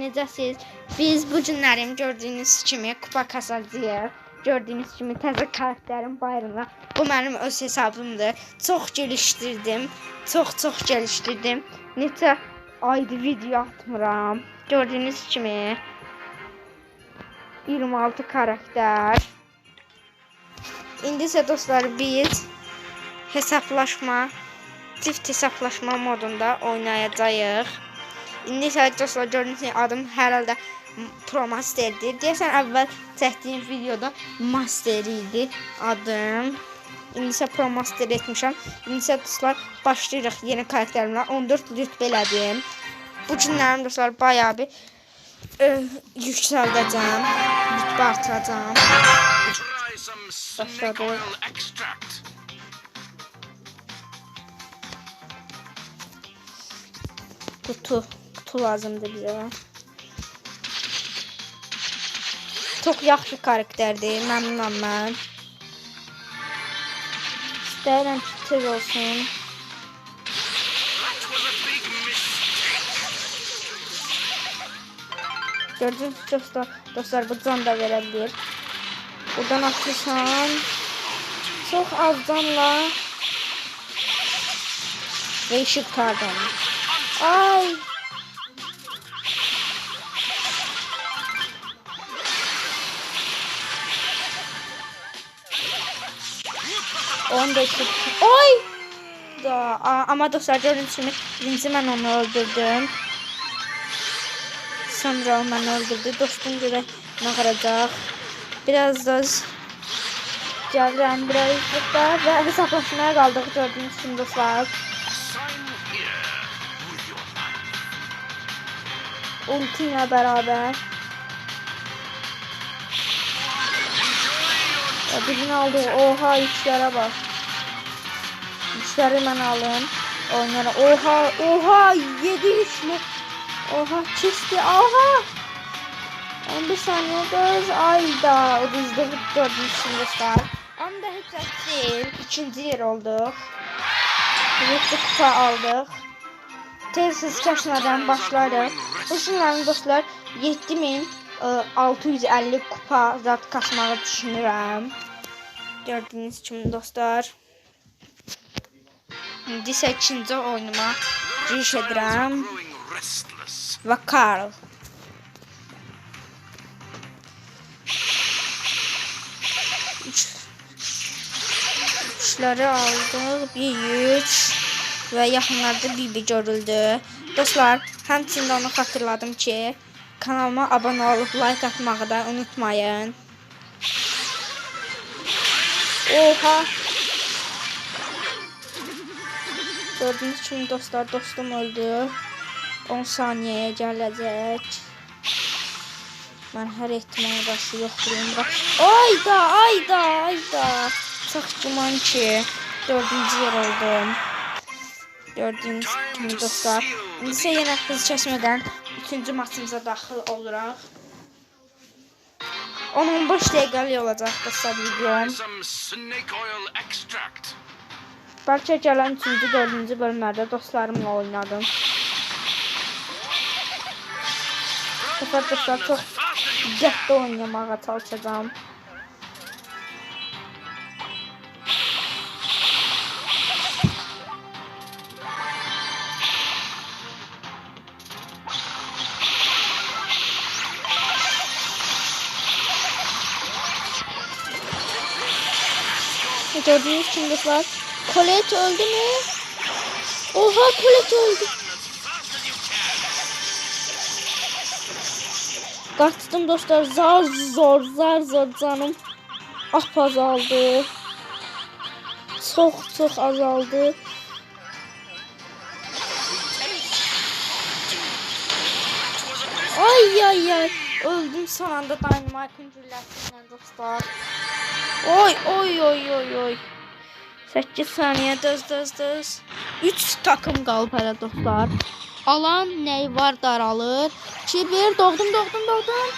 necəsiz? Biz bu günlərim gördüyünüz kimi kupa kasacağıq. Gördüyünüz kimi təzə karakterin bayırına. Bu mənim öz hesabımdır. Çox gelişdirdim. Çox çox gelişdirdim. Neçə aydır video atmıram. Gördüyünüz kimi 26 karakter. İndi isə dostlar biz hesaplaşma çift hesaplaşma modunda oynayacağıq. İndi dostlar gördüyünüz kimi adım hər halda Pro Master'dir. Deyəsən əvvəl çəkdiyim videoda Master idi adım. İndi isə Pro Master etmişəm. İndi isə dostlar başlayırıq yeni karakterimlə. 14 rütbə elədim. Bu günlərim dostlar bayağı bir e, yüksəldəcəm. Rütbə snake Başladı. Kutu lazımdır bizə. Çox yaxşı karakterdir. Məmnunam mən. İstəyirəm ki, tez olsun. Gördüğünüz dostlar, dostlar bu can da verə bilər. Buradan atırsan. Çox az canla. Və işi qurtardım. Ay. On da işi. Oy. Da, ama dostlar gördüğünüz gibi birinci mən onu öldürdüm. Sonra o məni öldürdü. Dostum görə nə qaracaq. Biraz da gəlirəm birazcıqda və hesablaşmaya qaldıq gördüyünüz kimi dostlar. Ulti ilə. Birini aldı. Oha işlərə bax. İşləri mən alım. Oynarım. Oha, oha 7 üçlü. Oha çisti. Oha. 11 saniye göz. Ayda uduzdu gördüğünüz gibi dostlar. Ama da hiç değil. İkinci yer olduk. Yüklü kupa aldık. Tezsiz kesmeden başlarıq. Bu günlərin dostlar 7650 kupa zat kasmağı düşünürəm. Gördüyünüz kimi dostlar. İndi isə ikinci oyunuma giriş edirəm. Və Karl. Üç. Üçləri aldıq. Bir üç. Və yaxınlarda Bibi görüldü. Dostlar, həmçində onu xatırladım ki, kanalıma abunə olub like atmağı da unutmayın. Oha! Gördüğünüz kimi dostlar, dostum öldü. 10 saniyəyə gələcək. Mən hər ehtimala qarşı yoxdurum. Bax. Ayda, ayda, ayda. Çox güman ki, dördüncü yer oldum. Gördüyünüz kimi dostlar. İndi isə yenə hız kəsmədən üçüncü maçımıza daxil oluruq. 10-15 dəqiqəlik olacaq dostlar videom. Bəlkə gələn 3-cü, 4-cü bölümlərdə dostlarımla oynadım. Bu səfər dostlar çox diqqətli oynamağa çalışacağam. Gördüğünüz gibi dostlar. Colette öldü mü? Oha Colette öldü. Kaçtım dostlar. Zar zor zar zor canım. Ah azaldı. Çok çok azaldı. Ay ay ay. Öldüm son anda Dynamite'ın gülləsindən dostlar. Oy oy oy oy oy. 8 saniyə döz döz döz. 3 takım qalıb hələ dostlar. Alan nəy var daralır. 2-1 doğdum doğdum doğdum.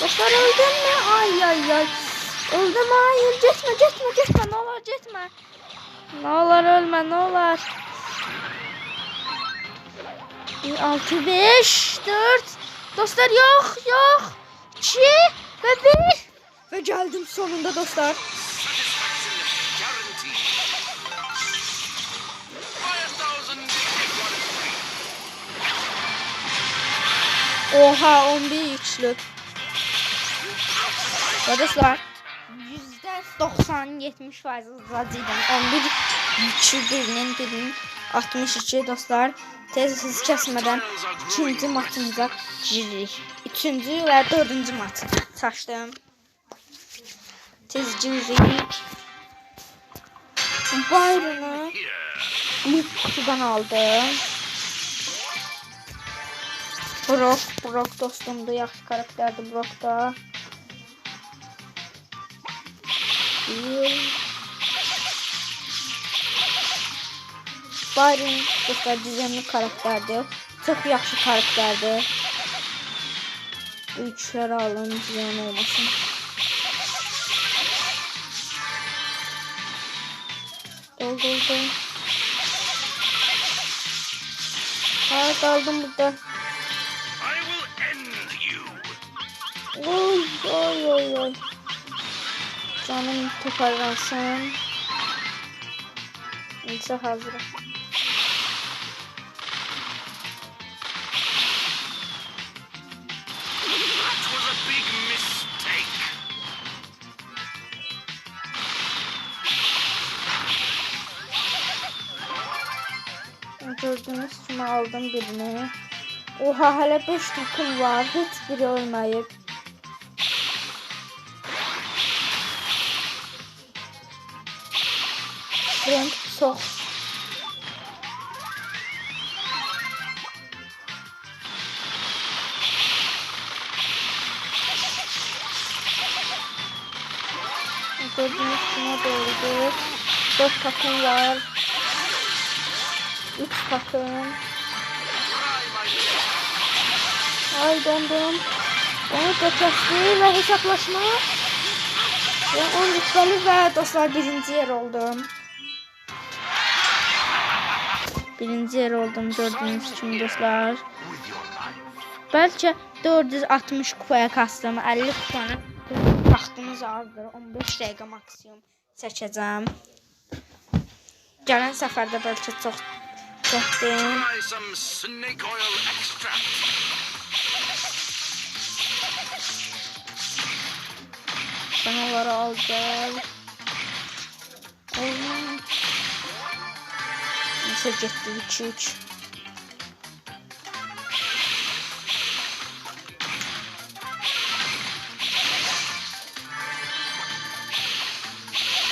Dostlar öldüm mü? Ay ay ay. Öldüm hayır gitme gitme gitme ne olur gitme. Ne olur ölme ne olur. 1, 6, 5, 4. Dostlar yok yok. 2 ve 1. Ve geldim sonunda dostlar. Oha 11 üçlük. Ve dostlar %90-70 faiz zacıydım. 11 üçü birinin birinin 62 dostlar. Tez hız kesmeden ikinci maçımıza giririk. Üçüncü ve dördüncü maç saçtım. Tez giririk. Here. bu kutudan aldım. Brock, Brock dostumdu. Yaxşı karakterdi Brock da. Byron dostlar düzenli karakterdi. Çok yaxşı karakterdi. Bu üçləri alın ziyan olmasın. Dol dol dol. Ha kaldım burada. Oy oy oy oy. Canım toparlansın. Big mistake. Gördüğünüz kimi aldım birini. Oha hala 5 takım var. Hiçbiri ölmeyip. Çok. Gördüğünüz kime doğrudur. 4 takım var. 3 takım. Ay döndüm. Onu kesti ve hesaplaşma. Ve 10 rütbeli ve dostlar birinci yer oldum. Birinci yer oldum gördüğünüz için dostlar. Belki 460 kupaya kastım. 50 kupanın vaxtımız azdır. 15 dəqiqə maksimum çəkəcəm. Gələn səfərdə bəlkə çox çəkdim. Sen onları al gel. Oğlum. Neyse gitti 2 3.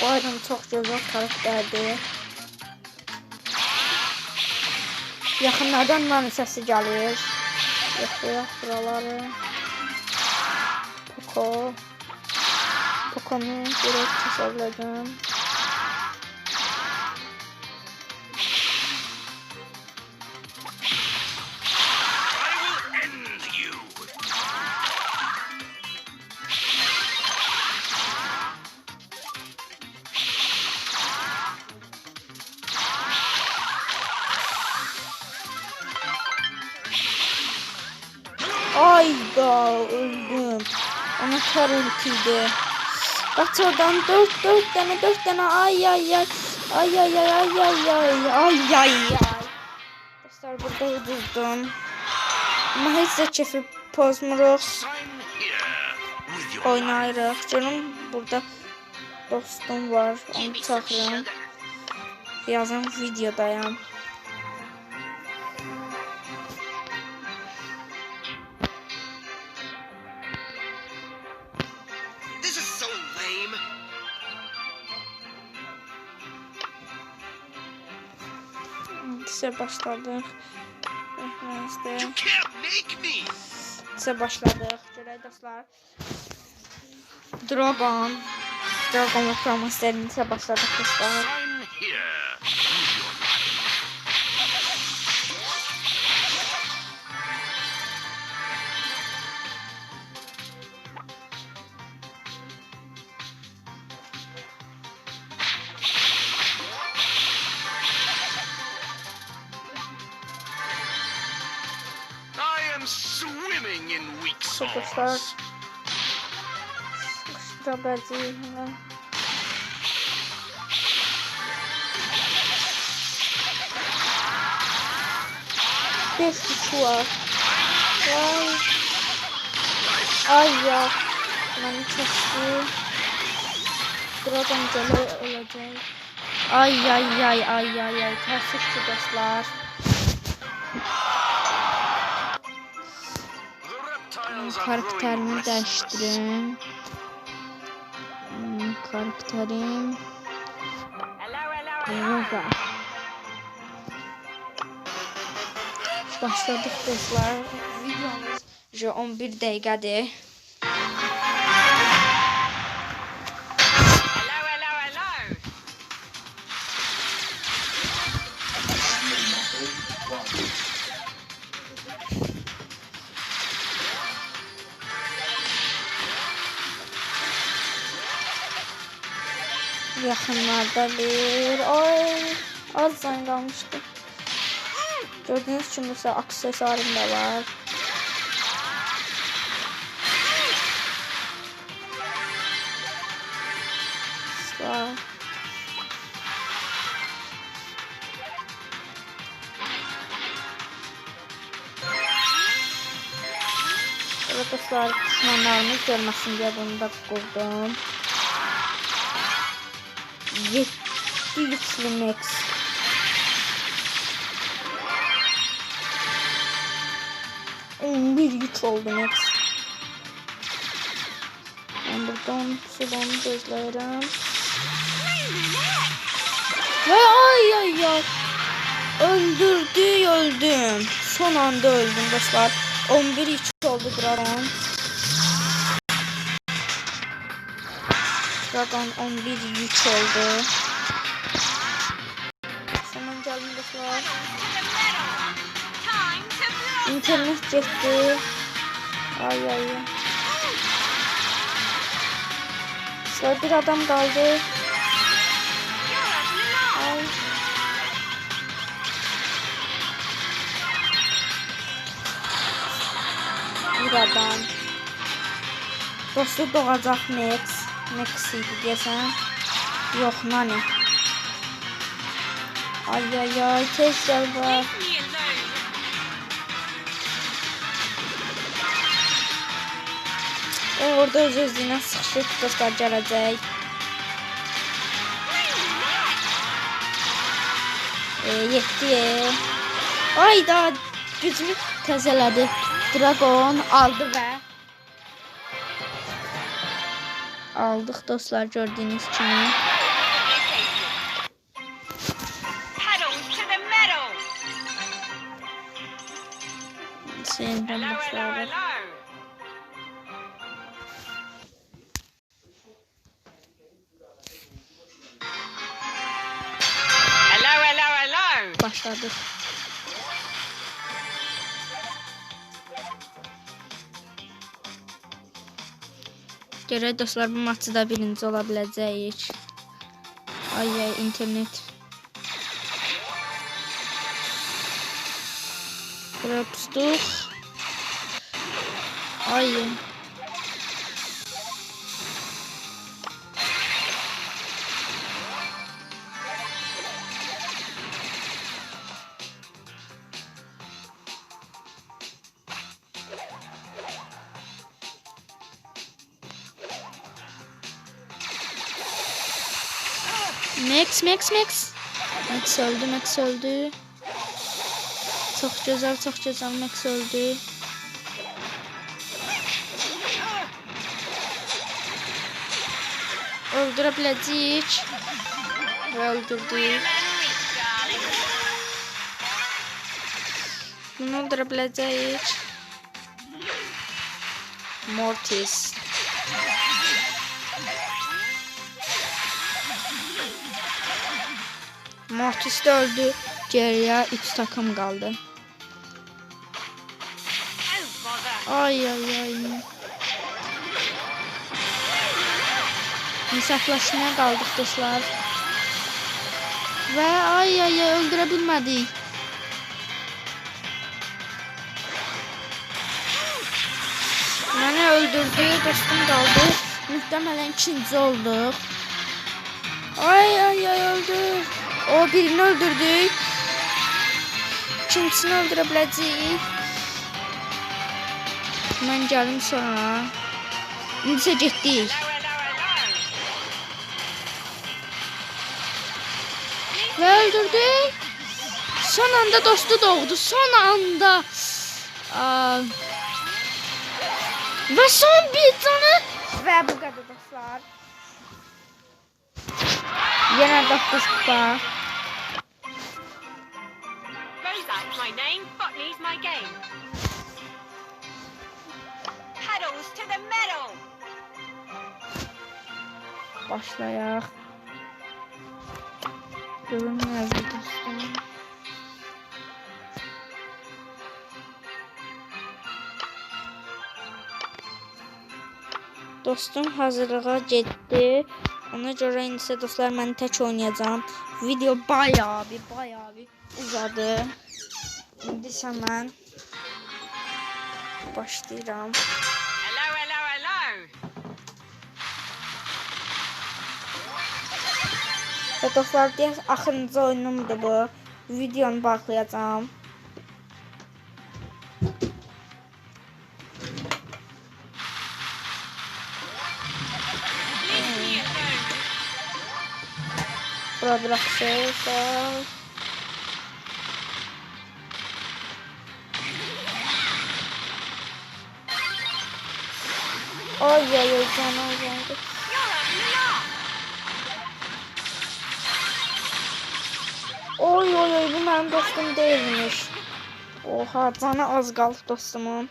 Bu adam çok güzel karakterdi. Yaxınlardan mənim səsi gəlir. Yoxlayaq buraları. Poco. Poco'nu direkt tasarladım. Ay da öldüm. Ona kar ultiydi. Kaç oradan dört dört tane dört tane ay ay ay. Ay ay ay ay ay ay ay ay ay. Dostlar burada uduzdum. Ama heç də kefi pozmuruq. Oynayırıq. Canım burada dostum var. Onu çağırıram. Birazdan videodayım. Neyse başladık. Neyse. Neyse başladık. Görək dostlar. Droban. Droban promo istədiyinizə başladıq dostlar. Yaxşı dostlar. Sıxışdıra biləcəyik hələ. Beş kişi var. Vay. Ay ya. Beni kesti. Dragon gələ öləcək. Ay ay ay ay ay Karakterimi dəyişdirim. Hmm, Karakterim. Roza. Başladık dostlar. Videomuz je 11 dəqiqədir. Yaxınlarda bir. Ay, az zan qalmışdı. Gördüyünüz kimi isə aksesuarım da var. Var. Evet dostlar, düşmanlarımız görməsin deyə bunu da qurdum. 7 güçlü max. On bir güç oldu max. Ben buradan sulamı gözlerim. Ay ay ay. Öldürdü öldüm. Son anda öldüm dostlar. 11 3 oldu Dragon. Dragon 11 3 oldu. Time to blow. İnternet gitti. Ay ay. Sonra bir adam kaldı. Ay. Bir adam. Dostu doğacaq Max. Max idi desəm. Yox, Nani. Ay ay ay, tez gəl alone. O orada öz özünə sıxışıb dostlar gələcək. E, yetdi. Ay da gücünü təzələdi. Dragon aldı və aldıq dostlar gördüyünüz kimi. Pedal to the Görək dostlar bu maçı da birinci ola biləcəyik. Ay ay internet. Buraya pustuk. Ay. Max Max Max. Max öldü Max öldü. Çok güzel çok güzel Max öldü. Öldürebilecek. Ve öldürdük. Bunu öldürebilecek. Mortis. Mortis de öldü. Geriye 3 takım kaldı. Ay ay ay. Hesaplaşmaya kaldık dostlar. Ve ay ay ay öldürebilmedik. öldürdü. Dostum qaldı. Muhtemelen ikinci olduq. Ay ay ay öldü. O birini öldürdük. İkincisini öldürə biləcəyik. Mən gəlim sonra. İndi isə getdik. Ve öldürdük. Son anda dostu doğdu. Son anda. Aa, ve son bir canı. Ve bu kadar dostlar. Yine 9 kupa. My name, Botany's my game. Pedals to the metal. Başlayak. Görünmez dostum. Dostum hazırlığa getdi. Ona görə indi isə dostlar mən tək oynayacağam. Video bayağı bir bayağı bir uzadı. İndi isə mən başlayıram. Hello, hello, hello. Və dostlar deyək axırıncı oyunumdur bu. Videonu bağlayacağam. Leave me alone. Bura bırakacağız. Canım. You're a lot. Oy oy oy bu mənim dostum deyilmiş. Oha canı az qaldı dostumun.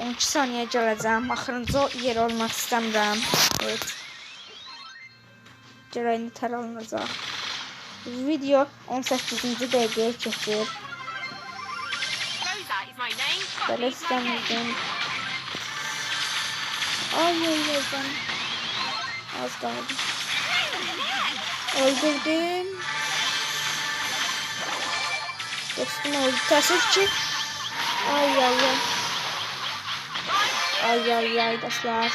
12 saniyə gələcəm. Axırıncı yer olmaq istəmirəm. Evet. Gərək indi tər alınacaq. Video 18-ci dəqiqəyə keçir. Belə istəmirdim. Ay canım. Az qaldı. Öldürdüm. Dostum öldü. Təəssüf ki. Ay ay ay. Ay ay ay dostlar.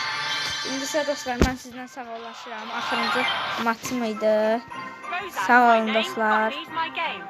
İndi isə dostlar mən sizdən sağollaşıram. Axırıncı maçım idi. Sağ olun dostlar.